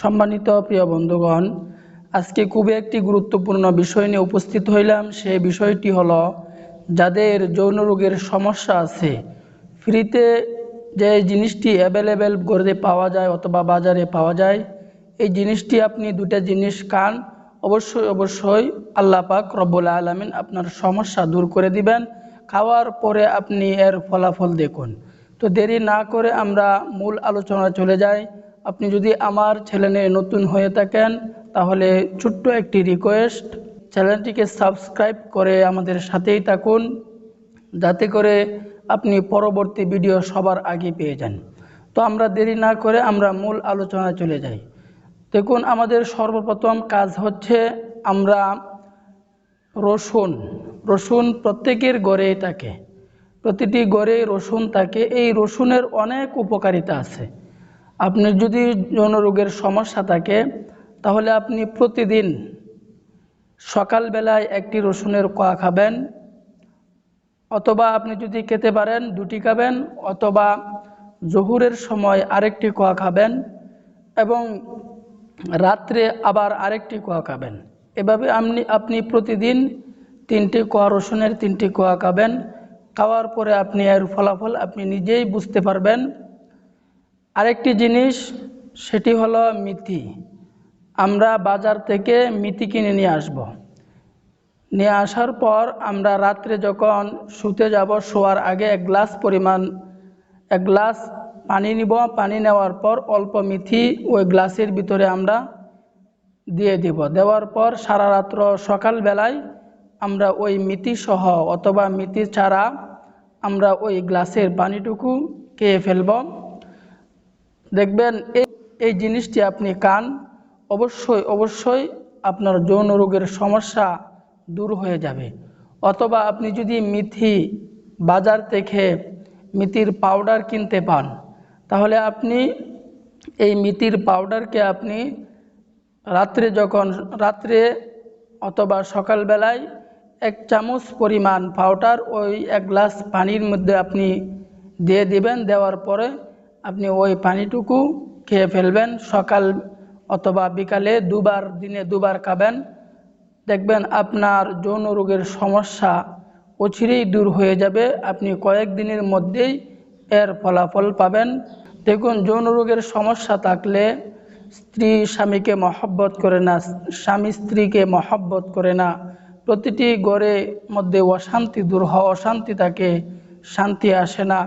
সম্মানিত প্রিয় বন্ধুগণ, আজকে খুবই একটি গুরুত্বপূর্ণ বিষয় নিয়ে উপস্থিত হইলাম। সেই বিষয়টি হলো, যাদের যৌন রোগের সমস্যা আছে, ফ্রিতে যে জিনিসটি অ্যাভেলেবেল করে পাওয়া যায় অথবা বাজারে পাওয়া যায়, এই জিনিসটি আপনি দুটা জিনিস খান, অবশ্যই অবশ্যই আল্লাহ পাক রব্বুল আলমিন আপনার সমস্যা দূর করে দিবেন। খাওয়ার পরে আপনি এর ফলাফল দেখুন। তো দেরি না করে আমরা মূল আলোচনা চলে যাই। আপনি যদি আমার চ্যানেলে নতুন হয়ে থাকেন, তাহলে ছোট্ট একটি রিকোয়েস্ট চ্যানেলটিকে সাবস্ক্রাইব করে আমাদের সাথেই থাকুন, যাতে করে আপনি পরবর্তী ভিডিও সবার আগে পেয়ে যান। তো আমরা দেরি না করে আমরা মূল আলোচনায় চলে যাই। দেখুন, আমাদের সর্বপ্রথম কাজ হচ্ছে আমরা রসুন রসুন প্রত্যেকের গড়েই থাকে। প্রতিটি গড়ে রসুন থাকে। এই রসুনের অনেক উপকারিতা আছে। আপনি যদি যৌন রোগের সমস্যা থাকে, তাহলে আপনি প্রতিদিন সকালবেলায় একটি রসুনের কোয়া খাবেন, অথবা আপনি যদি খেতে পারেন, দুটি খাবেন, অথবা জহুরের সময় আরেকটি কোয়া খাবেন এবং রাত্রে আবার আরেকটি কোয়া খাবেন। এভাবে আপনি আপনি প্রতিদিন তিনটি কোয়া, রসুনের তিনটি কোয়া খাবেন। খাওয়ার পরে আপনি এর ফলাফল আপনি নিজেই বুঝতে পারবেন। আরেকটি জিনিস, সেটি হলো মিথি। আমরা বাজার থেকে মিথি কিনে নিয়ে আসব। নিয়ে আসার পর আমরা রাত্রে যখন শুতে যাব, শোয়ার আগে এক গ্লাস পরিমাণ, এক গ্লাস পানি নিব। পানি নেওয়ার পর অল্প মিথি ওই গ্লাসের ভিতরে আমরা দিয়ে দিব। দেওয়ার পর সারা রাত্র সকালবেলায় আমরা ওই মিতি সহ অথবা মিতি ছাড়া আমরা ওই গ্লাসের পানিটুকু খেয়ে ফেলব। দেখবেন এই এই জিনিসটি আপনি কান, অবশ্যই অবশ্যই আপনার যৌন রোগের সমস্যা দূর হয়ে যাবে। অথবা আপনি যদি মিথি বাজার থেকে মিথির পাউডার কিনতে পান, তাহলে আপনি এই মিথির পাউডারকে আপনি রাত্রে যখন, রাত্রে অথবা সকালবেলায় এক চামচ পরিমাণ পাউডার ওই এক গ্লাস পানির মধ্যে আপনি দিয়ে দিবেন, দেওয়ার পরে আপনি ওই পানিটুকু খেয়ে ফেলবেন। সকাল অথবা বিকালে দুবার, দিনে দুবার খাবেন। দেখবেন আপনার যৌন রোগের সমস্যা অচিরেই দূর হয়ে যাবে। আপনি কয়েক দিনের মধ্যেই এর ফলাফল পাবেন। দেখুন, যৌন রোগের সমস্যা থাকলে স্ত্রী স্বামীকে মহব্বত করে না, স্বামী স্ত্রীকে মহব্বত করে না। প্রতিটি গড়ে মধ্যে অশান্তি দূর হওয়া, অশান্তি থাকে, শান্তি আসে না।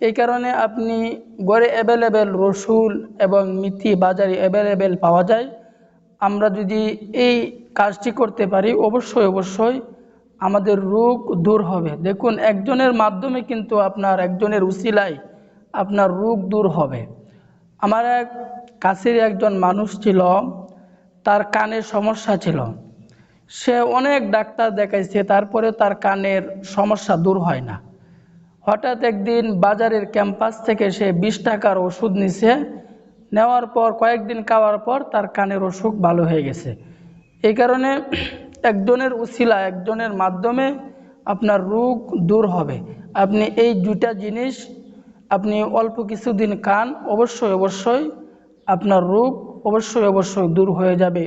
এই কারণে আপনি গড়ে অ্যাভেলেবেল রসুল এবং মিথি বাজারে অ্যাভেলেবেল পাওয়া যায়। আমরা যদি এই কাজটি করতে পারি, অবশ্যই অবশ্যই আমাদের রোগ দূর হবে। দেখুন, একজনের মাধ্যমে কিন্তু আপনার, একজনের উসিলাই আপনার রোগ দূর হবে। আমার এক কাছের একজন মানুষ ছিল, তার কানের সমস্যা ছিল। সে অনেক ডাক্তার দেখাইছে তারপরে তার কানের সমস্যা দূর হয় না। হঠাৎ একদিন বাজারের ক্যাম্পাস থেকে সে বিশ টাকার ওষুধ নিছে। নেওয়ার পর, কয়েকদিন খাওয়ার পর তার কানের অসুখ ভালো হয়ে গেছে। এই কারণে একজনের উশিলা একজনের মাধ্যমে আপনার রোগ দূর হবে। আপনি এই দুটা জিনিস আপনি অল্প কিছুদিন খান, অবশ্যই অবশ্যই আপনার রোগ অবশ্যই অবশ্যই দূর হয়ে যাবে।